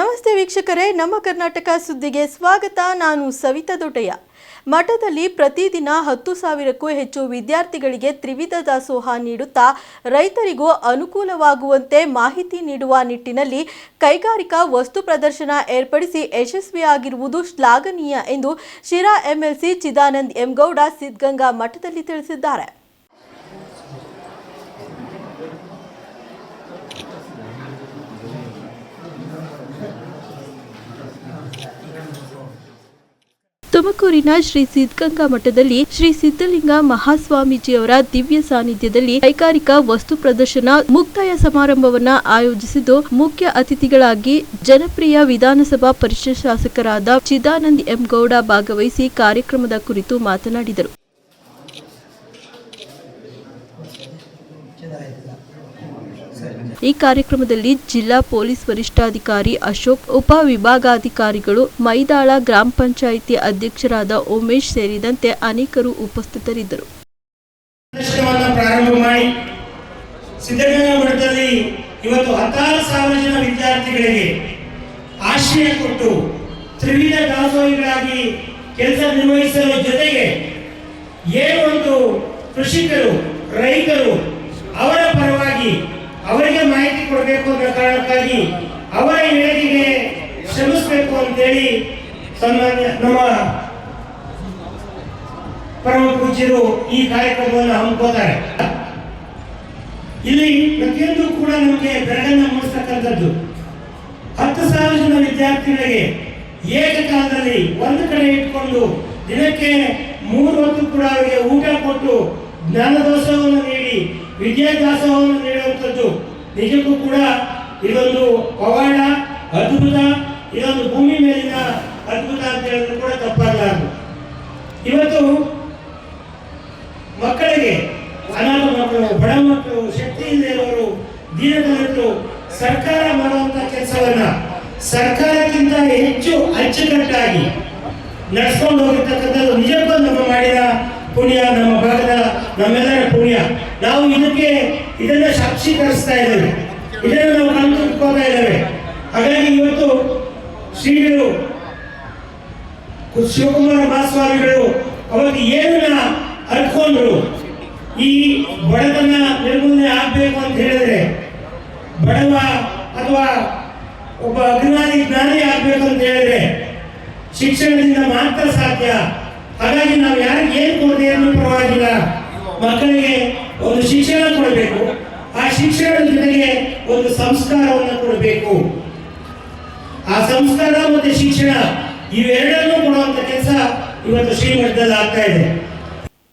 ನಮಸ್ತೆ ವೀಕ್ಷಕರೇ, ನಮ್ಮ ಕರ್ನಾಟಕ ಸುದ್ದಿಗೆ ಸ್ವಾಗತ. ನಾನು ಸವಿತಾ ದೊಡ್ಡಯ್ಯ. ಮಠದಲ್ಲಿ ಪ್ರತಿದಿನ ಹತ್ತು ಸಾವಿರಕ್ಕೂ ಹೆಚ್ಚು ವಿದ್ಯಾರ್ಥಿಗಳಿಗೆ ತ್ರಿವಿಧ ದಾಸೋಹ ನೀಡುತ್ತಾ ರೈತರಿಗೂ ಅನುಕೂಲವಾಗುವಂತೆ ಮಾಹಿತಿ ನೀಡುವ ನಿಟ್ಟಿನಲ್ಲಿ ಕೈಗಾರಿಕಾ ವಸ್ತು ಪ್ರದರ್ಶನ ಏರ್ಪಡಿಸಿ ಯಶಸ್ವಿಯಾಗಿರುವುದು ಶ್ಲಾಘನೀಯ ಎಂದು ಶಿರಾ ಎಂಎಲ್ಸಿ ಚಿದಾನಂದ್ ಎಂಗೌಡ ಸಿದ್ಧಗಂಗಾ ಮಠದಲ್ಲಿ ತಿಳಿಸಿದ್ದಾರೆ. ತುಮಕೂರಿನ ಶ್ರೀ ಸಿದ್ಧಗಂಗಾ ಮಠದಲ್ಲಿ ಶ್ರೀ ಸಿದ್ಧಲಿಂಗ ಮಹಾಸ್ವಾಮೀಜಿಯವರ ದಿವ್ಯ ಸಾನ್ನಿಧ್ಯದಲ್ಲಿ ಕೈಗಾರಿಕಾ ವಸ್ತು ಪ್ರದರ್ಶನ ಮುಕ್ತಾಯ ಸಮಾರಂಭವನ್ನ ಆಯೋಜಿಸಿದ್ದು ಮುಖ್ಯ ಅತಿಥಿಗಳಾಗಿ ಜನಪ್ರಿಯ ವಿಧಾನಸಭಾ ಪರಿಷತ್ ಶಾಸಕರಾದ ಚಿದಾನಂದ್ ಎಂ ಗೌಡ ಭಾಗವಹಿಸಿ ಕಾರ್ಯಕ್ರಮದ ಕುರಿತು ಮಾತನಾಡಿದರು. ಈ ಕಾರ್ಯಕ್ರಮದಲ್ಲಿ ಜಿಲ್ಲಾ ಪೊಲೀಸ್ ವರಿಷ್ಠಾಧಿಕಾರಿ ಅಶೋಕ್, ಉಪ ವಿಭಾಗಾಧಿಕಾರಿಗಳು, ಮೈದಾಳ ಗ್ರಾಮ ಪಂಚಾಯಿತಿ ಅಧ್ಯಕ್ಷರಾದ ಉಮೇಶ್ ಸೇರಿದಂತೆ ಅನೇಕರು ಉಪಸ್ಥಿತರಿದ್ದರು. ಇವತ್ತು ಹತ್ತಾರು ಸಾವಿರ ಜನ ವಿದ್ಯಾರ್ಥಿಗಳಿಗೆ ಆಶ್ರಯ ಕೊಟ್ಟು ತ್ರಿವಿಧ ದಾಸೋಹಿಗಳಾಗಿ ಕೆಲಸ ನಿರ್ವಹಿಸಲು ಜೊತೆಗೆ ಏನು ಒಂದು ಕೃಷಿಕರು, ರೈತರು ಅವರಿಗೆ ಮಾಹಿತಿ ಕೊಡಬೇಕು ಅನ್ನೋ ಕಾರಣಕ್ಕಾಗಿ ಅವರ ಏಳಿಗೆಗೆ ಶ್ರಮಿಸಬೇಕು ಅಂತೇಳಿ ಸನ್ಮಾನ್ಯ ನಮ್ಮ ಪರಮ ಪೂಜ್ಯರು ಈ ಕಾರ್ಯಕ್ರಮವನ್ನು ಹಮ್ಮಿಕೋತಾರೆ ಇಲ್ಲಿ ಪ್ರತಿಯೊಂದು ಕೂಡ ನಮಗೆ ಬೆರಗನ್ನ ಮೂಡಿಸ್ತಕ್ಕಂಥದ್ದು. ಹತ್ತು ಸಾವಿರ ಜನ ವಿದ್ಯಾರ್ಥಿಗಳಿಗೆ ಏಕಕಾಲದಲ್ಲಿ ಒಂದು ಕಡೆ ಇಟ್ಕೊಂಡು ದಿನಕ್ಕೆ ಮೂರು ಹೊತ್ತು ಕೂಡ ಅವರಿಗೆ ಊಟ ಕೊಟ್ಟು ಜ್ಞಾನದೋಷವನ್ನು ನೀಡಿ ವಿದ್ಯಾಭ್ಯಾಸವನ್ನು ನೀಡುವಂಥದ್ದು. ನಿಜಕ್ಕೂ ಕೂಡ ಇದೊಂದು ಪವಾಡ, ಅದ್ಭುತ, ಇದೊಂದು ಭೂಮಿ ಮೇಲಿನ ಅದ್ಭುತ ಅಂತ ಹೇಳಿದ್ರು ಕೂಡ ತಪ್ಪಾಗಲಾರದು. ಇವತ್ತು ಮಕ್ಕಳಿಗೆ, ಅನಾಥ ಮಕ್ಕಳು, ಬಡ ಮಕ್ಕಳು, ಶಕ್ತಿ ಇಲ್ಲದವರು ದೀನದಲಿತರು ಸರ್ಕಾರ ಮಾಡುವಂತ ಕೆಲಸವನ್ನ ಸರ್ಕಾರಕ್ಕಿಂತ ಹೆಚ್ಚು ಅಚ್ಚುಕಟ್ಟಾಗಿ ನಡೆಸ್ಕೊಂಡು ಹೋಗಿರ್ತಕ್ಕಂಥದ್ದು ನಿಜಕ್ಕೂ ನಮ್ಮ ಮಾಡಿದ ಪುಣ್ಯ, ನಮ್ಮ ಭಾಗದ ನಮ್ಮೆಲ್ಲರ ಪುಣ್ಯ. ನಾವು ಇದಕ್ಕೆ ಇದನ್ನ ಸಾಕ್ಷೀಕರಿಸ್ತಾ ಇದ್ದೇವೆ. ಇದನ್ನು ನಾವು ಕಂಡುಕೊಳ್ತಾ ಇದ್ದೇವೆ. ಹಾಗಾಗಿ ಇವತ್ತು ಶ್ರೀಗಳು ಶಿವಕುಮಾರ ಮಹಾಸ್ವಾಮಿಗಳು ಅವತ್ತು ಏನನ್ನ ಅರ್ಕೊಂಡ್ರು? ಈ ಬಡತನ ನಿರ್ಮೂಲನೆ ಆಗ್ಬೇಕು ಅಂತ ಹೇಳಿದ್ರೆ ಬಡವ ಅಥವಾ ಒಬ್ಬ ಅಭಿಮಾನಿ ಜ್ಞಾನಿ ಆಗ್ಬೇಕು ಅಂತ ಹೇಳಿದ್ರೆ ಶಿಕ್ಷಣದಿಂದ ಮಾತ್ರ ಸಾಧ್ಯ. ಹಾಗಾಗಿ ನಾವು ಯಾರಿಗೆ ಏನು ಕೊಡದೆ ಅನ್ನೋ ಪರವಾಗಿಲ್ಲ. ಮಕ್ಕಳಿಗೆ ಒಂದು ಶಿಕ್ಷಣ ಕೊಡಬೇಕು. ಆ ಶಿಕ್ಷಣದ ಜೊತೆಗೆ ಒಂದು ಸಂಸ್ಕಾರವನ್ನು ಕೊಡಬೇಕು. ಆ ಸಂಸ್ಕಾರ ಮತ್ತು ಶಿಕ್ಷಣ ಇವೆರಡನ್ನೂ ಕೊಡುವಂತ ಕೆಲಸ ಇವತ್ತು ಶ್ರೀಮಠದಲ್ಲಿ ಆಗ್ತಾ ಇದೆ.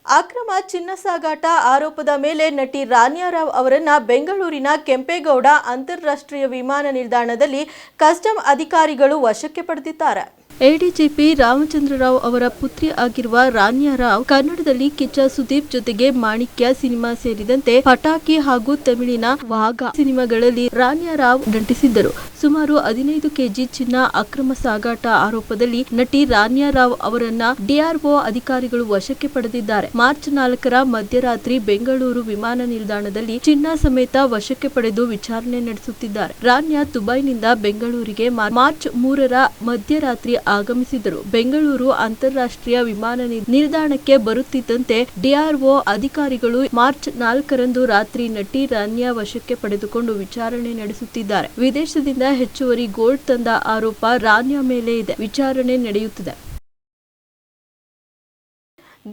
ಅಕ್ರಮ ಚಿನ್ನ ಸಾಗಾಟ ಆರೋಪದ ಮೇಲೆ ನಟಿ ರಾನ್ಯಾ ರಾವ್ ಅವರನ್ನು ಬೆಂಗಳೂರಿನ ಕೆಂಪೇಗೌಡ ಅಂತಾರಾಷ್ಟ್ರೀಯ ವಿಮಾನ ನಿಲ್ದಾಣದಲ್ಲಿ ಕಸ್ಟಮ್ ಅಧಿಕಾರಿಗಳು ವಶಕ್ಕೆ ಪಡೆದಿದ್ದಾರೆ. ಎಡಿಜಿಪಿ ರಾಮಚಂದ್ರ ರಾವ್ ಅವರ ಪುತ್ರಿ ಆಗಿರುವ ರಾನ್ಯಾ ರಾವ್ ಕನ್ನಡದಲ್ಲಿ ಕಿಚ್ಚ ಸುದೀಪ್ ಜೊತೆಗೆ ಮಾಣಿಕ್ಯ ಸಿನಿಮಾ ಸೇರಿದಂತೆ ಪಟಾಕಿ ಹಾಗೂ ತಮಿಳಿನ ವಾಗ ಸಿನಿಮಾಗಳಲ್ಲಿ ರಾನ್ಯಾ ರಾವ್ ನಟಿಸಿದ್ದರು. ಸುಮಾರು ಹದಿನೈದು ಕೆಜಿ ಚಿನ್ನ ಅಕ್ರಮ ಸಾಗಾಟ ಆರೋಪದಲ್ಲಿ ನಟಿ ರಾನ್ಯಾ ರಾವ್ ಅವರನ್ನ ಡಿಆರ್ಒ ಅಧಿಕಾರಿಗಳು ವಶಕ್ಕೆ ಪಡೆದಿದ್ದಾರೆ. ಮಾರ್ಚ್ ನಾಲ್ಕರ ಮಧ್ಯರಾತ್ರಿ ಬೆಂಗಳೂರು ವಿಮಾನ ನಿಲ್ದಾಣದಲ್ಲಿ ಚಿನ್ನ ಸಮೇತ ವಶಕ್ಕೆ ಪಡೆದು ವಿಚಾರಣೆ ನಡೆಸುತ್ತಿದ್ದಾರೆ. ರಾನ್ಯಾ ದುಬೈನಿಂದ ಬೆಂಗಳೂರಿಗೆ ಮಾರ್ಚ್ ಮೂರರ ಮಧ್ಯರಾತ್ರಿ ಆಗಮಿಸಿದರು. ಬೆಂಗಳೂರು ಅಂತಾರಾಷ್ಟ್ರೀಯ ವಿಮಾನ ನಿಲ್- ನಿಲ್ದಾಣಕ್ಕೆ ಬರುತ್ತಿದ್ದಂತೆ ಡಿಆರ್ಒ ಅಧಿಕಾರಿಗಳು ಮಾರ್ಚ್ ನಾಲ್ಕರಂದು ರಾತ್ರಿ ನಟಿ ರಾನ್ಯಾ ವಶಕ್ಕೆ ಪಡೆದುಕೊಂಡು ವಿಚಾರಣೆ ನಡೆಸುತ್ತಿದ್ದಾರೆ. ವಿದೇಶದಿಂದ ಹೆಚ್ಚುವರಿ ಗೋಲ್ಡ್ ತಂದ ಆರೋಪ ರಾನ್ಯಾ ಮೇಲೆ ಇದೆ. ವಿಚಾರಣೆ ನಡೆಯುತ್ತಿದೆ.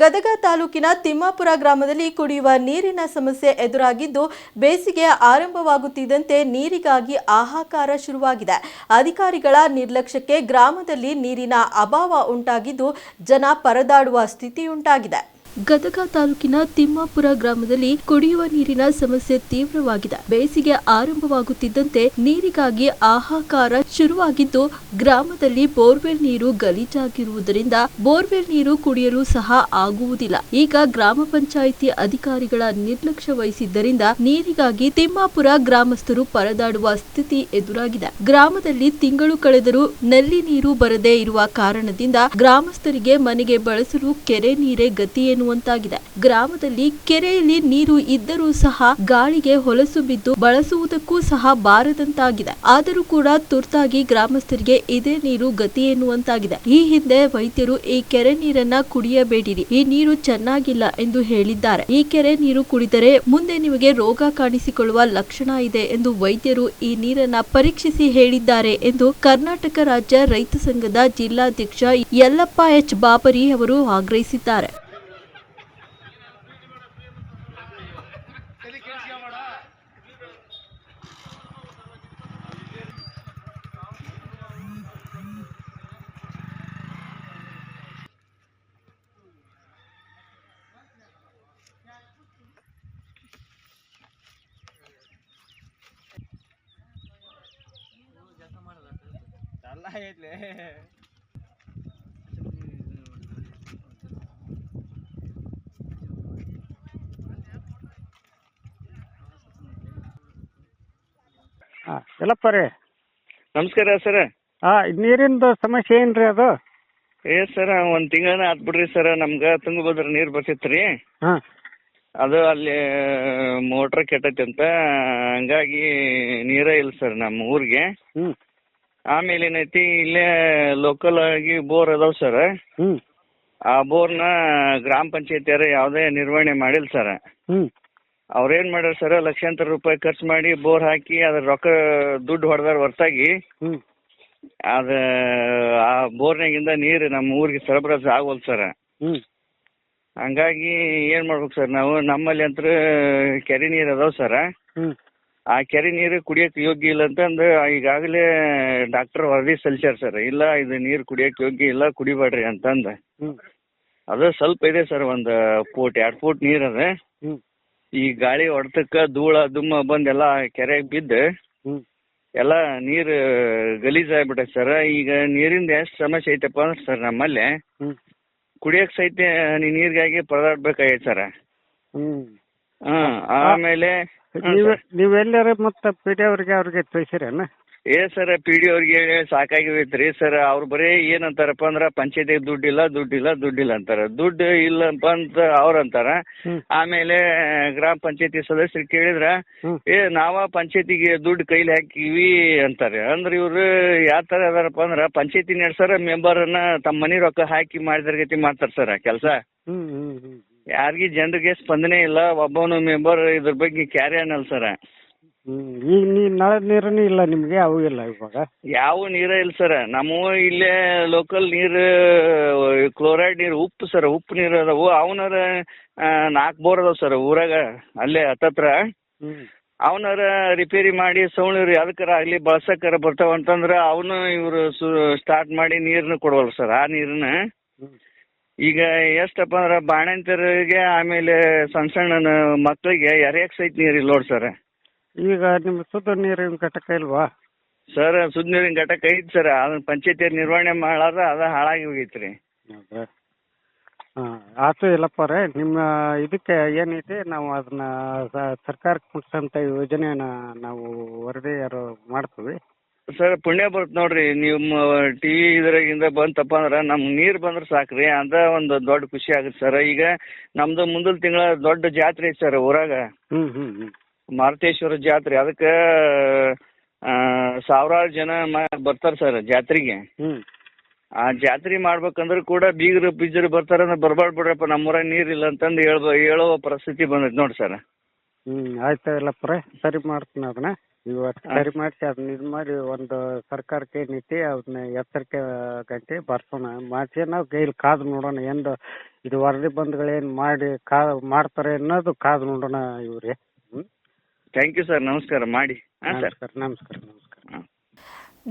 ಗದಗ ತಾಲೂಕಿನ ತಿಮ್ಮಾಪುರ ಗ್ರಾಮದಲ್ಲಿ ಕುಡಿಯುವ ನೀರಿನ ಸಮಸ್ಯೆ ಎದುರಾಗಿದ್ದು ಬೇಸಿಗೆ ಆರಂಭವಾಗುತ್ತಿದ್ದಂತೆ ನೀರಿಗಾಗಿ ಹಾಹಾಕಾರ ಶುರುವಾಗಿದೆ. ಅಧಿಕಾರಿಗಳ ನಿರ್ಲಕ್ಷ್ಯಕ್ಕೆ ಗ್ರಾಮದಲ್ಲಿ ನೀರಿನ ಅಭಾವ ಉಂಟಾಗಿದ್ದು ಜನ ಪರದಾಡುವ ಸ್ಥಿತಿಯುಂಟಾಗಿದೆ. ಗದಗ ತಾಲೂಕಿನ ತಿಮ್ಮಾಪುರ ಗ್ರಾಮದಲ್ಲಿ ಕುಡಿಯುವ ನೀರಿನ ಸಮಸ್ಯೆ ತೀವ್ರವಾಗಿದೆ. ಬೇಸಿಗೆ ಆರಂಭವಾಗುತ್ತಿದ್ದಂತೆ ನೀರಿಗಾಗಿ ಆಹಾಕಾರ ಶುರುವಾಗಿದ್ದು, ಗ್ರಾಮದಲ್ಲಿ ಬೋರ್ವೆಲ್ ನೀರು ಗಲೀಜಾಗಿರುವುದರಿಂದ ಬೋರ್ವೆಲ್ ನೀರು ಕುಡಿಯಲು ಸಹ ಆಗುವುದಿಲ್ಲ. ಈಗ ಗ್ರಾಮ ಪಂಚಾಯಿತಿ ಅಧಿಕಾರಿಗಳ ನಿರ್ಲಕ್ಷ್ಯ ವಹಿಸಿದ್ದರಿಂದ ನೀರಿಗಾಗಿ ತಿಮ್ಮಾಪುರ ಗ್ರಾಮಸ್ಥರು ಪರದಾಡುವ ಸ್ಥಿತಿ ಎದುರಾಗಿದೆ. ಗ್ರಾಮದಲ್ಲಿ ತಿಂಗಳು ಕಳೆದರೂ ನಲ್ಲಿ ನೀರು ಬರದೇ ಇರುವ ಕಾರಣದಿಂದ ಗ್ರಾಮಸ್ಥರಿಗೆ ಮನೆಗೆ ಬಳಸಲು ಕೆರೆ ನೀರೇ ಗತಿಯೇನು ಎನ್ನುವಂತಾಗಿದೆ. ಗ್ರಾಮದಲ್ಲಿ ಕೆರೆಯಲ್ಲಿ ನೀರು ಇದ್ದರೂ ಸಹ ಗಾಳಿಗೆ ಹೊಲಸು ಬಿದ್ದು ಬಳಸುವುದಕ್ಕೂ ಸಹ ಬಾರದಂತಾಗಿದೆ. ಆದರೂ ಕೂಡ ತುರ್ತಾಗಿ ಗ್ರಾಮಸ್ಥರಿಗೆ ಇದೇ ನೀರು ಗತಿ ಎನ್ನುವಂತಾಗಿದೆ. ಈ ಹಿಂದೆ ವೈದ್ಯರು ಈ ಕೆರೆ ನೀರನ್ನ ಕುಡಿಯಬೇಡಿರಿ. ಈ ನೀರು ಚೆನ್ನಾಗಿಲ್ಲ ಎಂದು ಹೇಳಿದ್ದಾರೆ. ಈ ಕೆರೆ ನೀರು ಕುಡಿದರೆ ಮುಂದೆ ನಿಮಗೆ ರೋಗ ಕಾಣಿಸಿಕೊಳ್ಳುವ ಲಕ್ಷಣ ಇದೆ ಎಂದು ವೈದ್ಯರು ಈ ನೀರನ್ನ ಪರೀಕ್ಷಿಸಿ ಹೇಳಿದ್ದಾರೆ ಎಂದು ಕರ್ನಾಟಕ ರಾಜ್ಯ ರೈತ ಸಂಘದ ಜಿಲ್ಲಾಧ್ಯಕ್ಷ ಯಲ್ಲಪ್ಪ ಎಚ್. ಬಾಬರಿ ಅವರು ಆಗ್ರಹಿಸಿದ್ದಾರೆ. ಹಾಂ ಎಲ್ಲಪ್ಪ ರೀ? ನಮಸ್ಕಾರ ಸರ. ಹಾಂ ನೀರಿಂದು ಸಮಸ್ಯೆ ಏನು ರೀ ಅದು? ಏ ಸರ ಒಂದು ತಿಂಗಳ ಆತ್ ಬಿಡ್ರಿ ಸರ ನಮ್ಗೆ ತುಂಗಭದ್ರ ನೀರು ಬರ್ತಿತ್ತು ರೀ. ಹಾಂ. ಅದು ಅಲ್ಲಿ ಮೋಟ್ರ್ ಕೆಟ್ಟೈತಿ ಅಂತ ಹಂಗಾಗಿ ನೀರೇ ಇಲ್ಲ ಸರ್ ನಮ್ಮ ಊರಿಗೆ. ಹ್ಞೂ ಆಮೇಲೆ ಏನೈತಿ ಇಲ್ಲೇ ಲೋಕಲ್ ಆಗಿ ಬೋರ್ ಅದಾವ ಸರ್ ಆ ಬೋರ್ನ ಗ್ರಾಮ ಪಂಚಾಯತಿಯವರು ಯಾವುದೇ ನಿರ್ವಹಣೆ ಮಾಡಿಲ್ಲ ಸರ್ ಹ್ಞೂ ಅವ್ರೇನು ಮಾಡ್ಯಾರ ಸರ್ ಲಕ್ಷಾಂತರ ರೂಪಾಯಿ ಖರ್ಚು ಮಾಡಿ ಬೋರ್ ಹಾಕಿ ಅದ್ರ ರೊಕ್ಕ ದುಡ್ಡು ಹೊಡೆದಾರ ಹೊರತಾಗಿ ಅದ ಆ ಬೋರ್ನಾಗಿಂದ ನೀರು ನಮ್ಮ ಊರಿಗೆ ಸರಬರಾಜು ಆಗೋಲ್ ಸರ್ ಹ್ಞೂ ಹಂಗಾಗಿ ಏನು ಮಾಡ್ಬೇಕು ಸರ್ ನಾವು ನಮ್ಮಲ್ಲಿ ಅಂತೂ ಕೆರೆ ನೀರು ಅದಾವ ಸರ್ ಆ ಕೆರೆ ನೀರು ಕುಡಿಯೋಕೆ ಯೋಗ್ಯ ಇಲ್ಲ ಅಂತಂದು ಈಗಾಗಲೇ ಡಾಕ್ಟರ್ ವರದಿ ಸಲ್ಲಿಸ್ಯಾರ ಸರ್. ಇಲ್ಲ ಇದು ನೀರು ಕುಡಿಯೋಕೆ ಯೋಗ್ಯ ಇಲ್ಲ ಕುಡಿಬೇಡ್ರಿ ಅಂತಂದು. ಅಂದ ಅದು ಸ್ವಲ್ಪ ಇದೆ ಸರ್ ಒಂದು ಫೂಟ್ ಎರಡು ಫೂಟ್ ನೀರು ಅದ. ಈ ಗಾಳಿ ಹೊಡೆತಕ್ಕೆ ಧೂಳ ದುಮ್ಮ ಬಂದೆಲ್ಲ ಕೆರೆಗೆ ಬಿದ್ದು ಎಲ್ಲ ನೀರು ಗಲೀಜ್ ಆಗ್ಬಿಟ್ಟೈತೆ ಸರ್. ಈಗ ನೀರಿಂದ ಎಷ್ಟು ಸಮಸ್ಯೆ ಐತಪ್ಪ ಅಂದ್ರೆ ಸರ್ ನಮ್ಮಲ್ಲಿ ಹ್ಞೂ ಕುಡಿಯೋಕೆ ಸಹಿತ ನೀರಿಗಾಗಿ ಪರದಾಡ್ಬೇಕಾಗೈತೆ ಸರ್. ಹ್ಮ್. ಹಾಂ ಆಮೇಲೆ ನೀವು ಸರ್. ಮತ್ತ ಎಲ್ಲಾರ ಮತ್ತು ಪಿ ಡಿ ಅವ್ರಿಗೆ ಅವ್ರಿಗೆ ತಿಳಿಸಿರೇನ ಏ ಸರ್ ಪಿ ಡಿ ಅವ್ರಿಗೆ ಸಾಕಾಗಿವೈತೆ ರೀ ಸರ್. ಅವ್ರು ಬರೀ ಏನಂತಾರಪ್ಪ ಅಂದ್ರ ಪಂಚಾಯತಿಗೆ ದುಡ್ಡಿಲ್ಲ ದುಡ್ಡಿಲ್ಲ ದುಡ್ಡಿಲ್ಲ ಅಂತಾರ. ದುಡ್ಡು ಇಲ್ಲಪ್ಪ ಅಂತ ಅವ್ರ ಅಂತಾರ. ಆಮೇಲೆ ಗ್ರಾಮ ಪಂಚಾಯತಿ ಸದಸ್ಯರು ಕೇಳಿದ್ರ ಏ ನಾವ ಪಂಚಾಯತಿಗೆ ದುಡ್ಡು ಕೈಲಿ ಹಾಕಿವಿ ಅಂತಾರೆ. ಅಂದ್ರೆ ಇವ್ರು ಯಾವ ತರ ಅದಾರಪ್ಪ ಅಂದ್ರ ಪಂಚಾಯತಿ ನಡೆಸಾರ ಮೆಂಬರ್ ಅನ್ನ ತಮ್ಮ ಮನಿ ರೊಕ್ಕ ಹಾಕಿ ಮಾಡಿದ್ರ ಗತಿ ಮಾಡ್ತಾರ ಸರ್ ಕೆಲಸ. ಯಾರಿಗೆ ಜನರಿಗೆ ಸ್ಪಂದನೆ ಇಲ್ಲ ಒಬ್ಬನು ಮೆಂಬರ್ ಇದ್ರ ಬಗ್ಗೆ ಕ್ಯಾರಿ ಅನ್ನಲ್ಲ ಸರ್ ಈಗ ನೀ ನಳ ನೀರನ್ನು ಇಲ್ಲ ನಿಮಗೆ ಅವು ಇಲ್ಲ ಇವಾಗ? ಯಾವ ನೀರ ಇಲ್ಲ ಸರ್ ನಮ್ಮ ಇಲ್ಲೇ ಲೋಕಲ್ ನೀರು ಕ್ಲೋರೈಡ್ ನೀರು ಉಪ್ಪು ಸರ್ ಉಪ್ಪು ನೀರು ಅದಾವು. ಅವನಾರ ನಾಲ್ಕು ಬೋರ್ ಅದಾವ ಸರ್ ಊರಾಗ ಅಲ್ಲೇ ಹತ್ತತ್ರ. ಅವನರ ಅವನಾರ ರಿಪೇರಿ ಮಾಡಿ ಸೌಣೀರು ಯಾವ್ದಕ್ಕಾರ ಆಗಲಿ ಬಳಸಕ್ಕಾರ ಬರ್ತಾವ ಅಂತಂದ್ರೆ ಅವನು ಇವರು ಸ್ಟಾರ್ಟ್ ಮಾಡಿ ನೀರನ್ನು ಕೊಡವಲ್ಲ ಸರ್ ಆ ನೀರನ್ನ ಈಗ ಎಷ್ಟಪ್ಪ ಅಂದ್ರೆ ಬಾಣಂತಿಯರಿಗೆ ಆಮೇಲೆ ಸಣ್ಣ ಸಣ್ಣ ಮಕ್ಕಳಿಗೆ ಎರೆಯಕ್ಕೆ ಸಹಿತ ನೀರು ಇಲ್ಲ ನೋಡಿ ಸರ್. ಈಗ ನಿಮ್ಮ ಶುದ್ಧ ನೀರಿನ ಘಟಕ ಇಲ್ವಾ? ಸರ್ ಸುದ್ದ ನೀರಿನ ಘಟಕ ಐತಿ ಸರ್. ಅದನ್ನ ಪಂಚಾಯತಿ ನಿರ್ವಹಣೆ ಮಾಡಾರ ಅದ ಹಾಳಾಗಿ ಹೋಗೈತೆ ರೀ ಹೌದಾ ಹಾಂ ಆತು ಇಲ್ಲಪ್ಪ ರೇ ನಿಮ್ಮ ಇದಕ್ಕೆ ಏನೈತಿ ನಾವು ಅದನ್ನ ಸರ್ಕಾರಕ್ಕೆ ಮುಟ್ಸೋಂಥ ಯೋಜನೆನ ನಾವು ವರದಿ ಯಾರು ಮಾಡ್ತೀವಿ. ಸರ್ ಪುಣ್ಯ ಬರುತ್ತೆ ನೋಡ್ರಿ. ನಿಮ್ಮ ಟಿ ವಿ ಇದ್ರಾಗಿಂದ ಬಂತಪ್ಪ ಅಂದ್ರೆ ನಮ್ಗೆ ನೀರು ಬಂದ್ರೆ ಸಾಕ್ರಿ. ಅಂತ ಒಂದು ದೊಡ್ಡ ಖುಷಿ ಆಗುತ್ತೆ ಸರ್. ಈಗ ನಮ್ದು ಮುಂದಿನ ತಿಂಗಳ ದೊಡ್ಡ ಜಾತ್ರೆ ಐತೆ ಸರ್ ಊರಾಗ. ಹ್ಞೂ ಹ್ಞೂ ಹ್ಞೂ ಮಾರುತೇಶ್ವರ ಜಾತ್ರೆ. ಅದಕ್ಕೆ ಸಾವಿರಾರು ಜನ ಮ ಬರ್ತಾರೆ ಸರ್ ಜಾತ್ರೆಗೆ. ಹ್ಞೂ ಆ ಜಾತ್ರೆ ಮಾಡ್ಬೇಕಂದ್ರೆ ಕೂಡ ಬೀಗರು ಬಿಜ್ಜರು ಬರ್ತಾರಂದ್ರೆ ಬರ್ಬಾರ್ದು ಬಿಡ್ರಪ್ಪ. ನಮ್ಮೂರಾಗ ನೀರಿಲ್ಲ ಅಂತಂದು ಹೇಳ್ಬ ಹೇಳೋ ಪರಿಸ್ಥಿತಿ ಬಂದೈತೆ ನೋಡಿ ಸರ್. ಹ್ಞೂ ಆಯ್ತು ಇಲ್ಲಪ್ಪ ರೇ. ಸರಿ ಮಾಡ್ತೀನಿ ಅದನ್ನ. ಇವತ್ತು ಸರಿ ಮಾಡಿಸಿ ಅದನ್ನ ಇದು ಮಾಡಿ ಒಂದು ಸರ್ಕಾರಕ್ಕೆ ಏನೈತಿ ಅದನ್ನ ಎಚ್ಚರಿಕೆ ಗಂಟೆ ಬರ್ಸೋಣ. ಮಾಡಿಸಿ ನಾವು ಕೈಲಿ ಕಾದು ನೋಡೋಣ ಎಂದು ಇದು ವರದಿ ಬಂದ್ಗಳೇನು ಮಾಡಿ ಕಾ ಮಾಡ್ತಾರೆ ಅನ್ನೋದು ಕಾದು ನೋಡೋಣ ಇವ್ರೆ. ಥ್ಯಾಂಕ್ ಯು ಸರ್ ನಮಸ್ಕಾರ ಮಾಡಿ. ಹಾಂ ಸರ್ ನಮಸ್ಕಾರ ನಮಸ್ಕಾರ ನಮಸ್ಕಾರ. ಹಾಂ.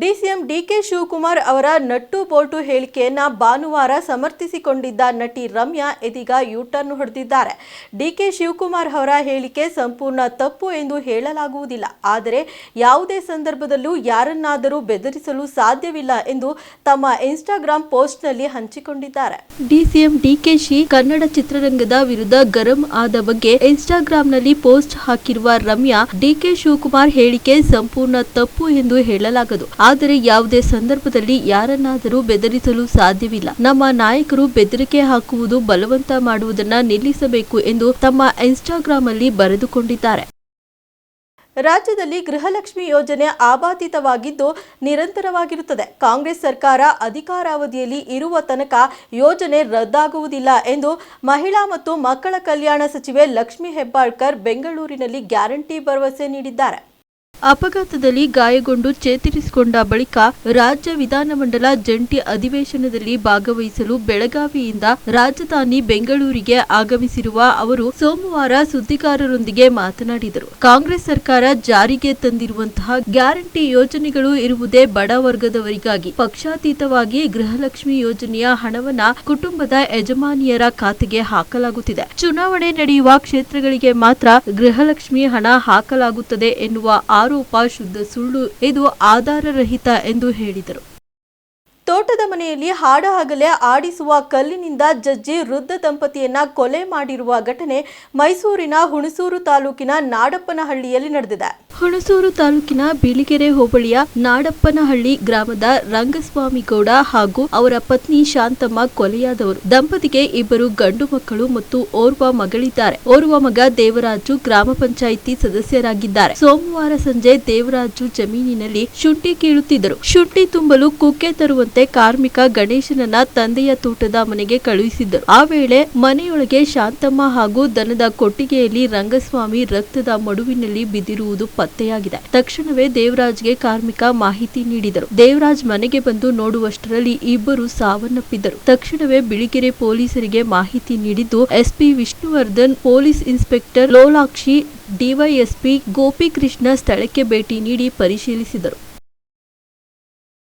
ಡಿಸಿಎಂ ಡಿಕೆ ಶಿವಕುಮಾರ್ ಅವರ ನಟ್ಟು ಬೋಲ್ಟು ಹೇಳಿಕೆಯನ್ನ ಭಾನುವಾರ ಸಮರ್ಥಿಸಿಕೊಂಡಿದ್ದ ನಟಿ ರಮ್ಯಾ ಇದೀಗ ಯೂಟರ್ನ್ ಹೊಡೆದಿದ್ದಾರೆ. ಡಿಕೆ ಶಿವಕುಮಾರ್ ಅವರ ಹೇಳಿಕೆ ಸಂಪೂರ್ಣ ತಪ್ಪು ಎಂದು ಹೇಳಲಾಗುವುದಿಲ್ಲ. ಆದರೆ ಯಾವುದೇ ಸಂದರ್ಭದಲ್ಲೂ ಯಾರನ್ನಾದರೂ ಬೆದರಿಸಲು ಸಾಧ್ಯವಿಲ್ಲ ಎಂದು ತಮ್ಮ ಇನ್ಸ್ಟಾಗ್ರಾಂ ಪೋಸ್ಟ್ನಲ್ಲಿ ಹಂಚಿಕೊಂಡಿದ್ದಾರೆ. ಡಿಸಿಎಂ ಡಿಕೆಶಿ ಕನ್ನಡ ಚಿತ್ರರಂಗದ ವಿರುದ್ಧ ಗರಂ ಆದ ಬಗ್ಗೆ ಇನ್ಸ್ಟಾಗ್ರಾಂನಲ್ಲಿ ಪೋಸ್ಟ್ ಹಾಕಿರುವ ರಮ್ಯಾ, ಡಿಕೆ ಶಿವಕುಮಾರ್ ಹೇಳಿಕೆ ಸಂಪೂರ್ಣ ತಪ್ಪು ಎಂದು ಹೇಳಲಾಗದು. ಆದರೆ ಯಾವುದೇ ಸಂದರ್ಭದಲ್ಲಿ ಯಾರನ್ನಾದರೂ ಬೆದರಿಸಲು ಸಾಧ್ಯವಿಲ್ಲ. ನಮ್ಮ ನಾಯಕರು ಬೆದರಿಕೆ ಹಾಕುವುದು ಬಲವಂತ ಮಾಡುವುದನ್ನು ನಿಲ್ಲಿಸಬೇಕು ಎಂದು ತಮ್ಮ ಇನ್ಸ್ಟಾಗ್ರಾಂ ಅಲ್ಲಿ ಬರೆದುಕೊಂಡಿದ್ದಾರೆ. ರಾಜ್ಯದಲ್ಲಿ ಗೃಹಲಕ್ಷ್ಮಿ ಯೋಜನೆ ಆಬಾಧಿತವಾಗಿದ್ದು ನಿರಂತರವಾಗಿರುತ್ತದೆ. ಕಾಂಗ್ರೆಸ್ ಸರ್ಕಾರ ಅಧಿಕಾರಾವಧಿಯಲ್ಲಿ ಇರುವ ತನಕ ಯೋಜನೆ ರದ್ದಾಗುವುದಿಲ್ಲ ಎಂದು ಮಹಿಳಾ ಮತ್ತು ಮಕ್ಕಳ ಕಲ್ಯಾಣ ಸಚಿವೆ ಲಕ್ಷ್ಮಿ ಹೆಬ್ಬಾಳ್ಕರ್ ಬೆಂಗಳೂರಿನಲ್ಲಿ ಗ್ಯಾರಂಟಿ ಭರವಸೆ ನೀಡಿದ್ದಾರೆ. ಅಪಘಾತದಲ್ಲಿ ಗಾಯಗೊಂಡು ಚೇತರಿಸಿಕೊಂಡ ಬಳಿಕ ರಾಜ್ಯ ವಿಧಾನಮಂಡಲ ಜಂಟಿ ಅಧಿವೇಶನದಲ್ಲಿ ಭಾಗವಹಿಸಲು ಬೆಳಗಾವಿಯಿಂದ ರಾಜಧಾನಿ ಬೆಂಗಳೂರಿಗೆ ಆಗಮಿಸಿರುವ ಅವರು ಸೋಮವಾರ ಸುದ್ದಿಗಾರರೊಂದಿಗೆ ಮಾತನಾಡಿದರು. ಕಾಂಗ್ರೆಸ್ ಸರ್ಕಾರ ಜಾರಿಗೆ ತಂದಿರುವಂತಹ ಗ್ಯಾರಂಟಿ ಯೋಜನೆಗಳು ಇರುವುದೇ ಬಡ ವರ್ಗದವರಿಗಾಗಿ. ಪಕ್ಷಾತೀತವಾಗಿ ಗೃಹಲಕ್ಷ್ಮಿ ಯೋಜನೆಯ ಹಣವನ್ನ ಕುಟುಂಬದ ಯಜಮಾನಿಯರ ಖಾತೆಗೆ ಹಾಕಲಾಗುತ್ತಿದೆ. ಚುನಾವಣೆ ನಡೆಯುವ ಕ್ಷೇತ್ರಗಳಿಗೆ ಮಾತ್ರ ಗೃಹಲಕ್ಷ್ಮಿ ಹಣ ಹಾಕಲಾಗುತ್ತದೆ ಎನ್ನುವ ಆರೋಪ ಶುದ್ಧ ಸುಳ್ಳು ಇದು ಆಧಾರರಹಿತ ಎಂದು ಹೇಳಿದರು. ತೋಟದ ಮನೆಯಲ್ಲಿ ಹಾಡ ಹಗಲೇ ಆಡಿಸುವ ಕಲ್ಲಿನಿಂದ ಜಜ್ಜಿ ವೃದ್ಧ ದಂಪತಿಯನ್ನ ಕೊಲೆ ಮಾಡಿರುವ ಘಟನೆ ಮೈಸೂರಿನ ಹುಣಸೂರು ತಾಲೂಕಿನ ನಾಡಪ್ಪನಹಳ್ಳಿಯಲ್ಲಿ ನಡೆದಿದೆ. ಹುಣಸೂರು ತಾಲೂಕಿನ ಬಿಳಿಗೆರೆ ಹೋಬಳಿಯ ನಾಡಪ್ಪನಹಳ್ಳಿ ಗ್ರಾಮದ ರಂಗಸ್ವಾಮಿ ಗೌಡ ಹಾಗೂ ಅವರ ಪತ್ನಿ ಶಾಂತಮ್ಮ ಕೊಲೆಯಾದವರು. ದಂಪತಿಗೆ ಇಬ್ಬರು ಗಂಡು ಮಕ್ಕಳು ಮತ್ತು ಓರ್ವ ಮಗಳಿದ್ದಾರೆ. ಓರ್ವ ಮಗ ದೇವರಾಜು ಗ್ರಾಮ ಪಂಚಾಯಿತಿ ಸದಸ್ಯರಾಗಿದ್ದಾರೆ. ಸೋಮವಾರ ಸಂಜೆ ದೇವರಾಜು ಜಮೀನಿನಲ್ಲಿ ಶುಂಠಿ ಕೀಳುತ್ತಿದ್ದರು. ಶುಂಠಿ ತುಂಬಲು ಕುಕ್ಕೆ ತರುವಂತೆ ಕಾರ್ಮಿಕ ಗಣೇಶನನ್ನ ತಂದೆಯ ತೋಟದ ಮನೆಗೆ ಕಳುಹಿಸಿದ್ದರು ಆ ವೇಳೆ ಮನೆಯೊಳಗೆ ಶಾಂತಮ್ಮ ಹಾಗೂ ದನದ ಕೊಟ್ಟಿಗೆಯಲ್ಲಿ ರಂಗಸ್ವಾಮಿ ರಕ್ತದ ಮಡುವಿನಲ್ಲಿ ಬಿದ್ದಿರುವುದು ಪತ್ತೆಯಾಗಿದೆ. ತಕ್ಷಣವೇ ದೇವರಾಜ್ಗೆ ಕಾರ್ಮಿಕ ಮಾಹಿತಿ ನೀಡಿದರು. ದೇವರಾಜ್ ಮನೆಗೆ ಬಂದು ನೋಡುವಷ್ಟರಲ್ಲಿ ಇಬ್ಬರು ಸಾವನ್ನಪ್ಪಿದ್ದರು. ತಕ್ಷಣವೇ ಬಿಳಿಗೆರೆ ಪೊಲೀಸರಿಗೆ ಮಾಹಿತಿ ನೀಡಿದ್ದು, SP Vishnuvardhan, police inspector Lolakshi, DYSP Gopikrishna ಸ್ಥಳಕ್ಕೆ ಭೇಟಿ ನೀಡಿ ಪರಿಶೀಲಿಸಿದರು.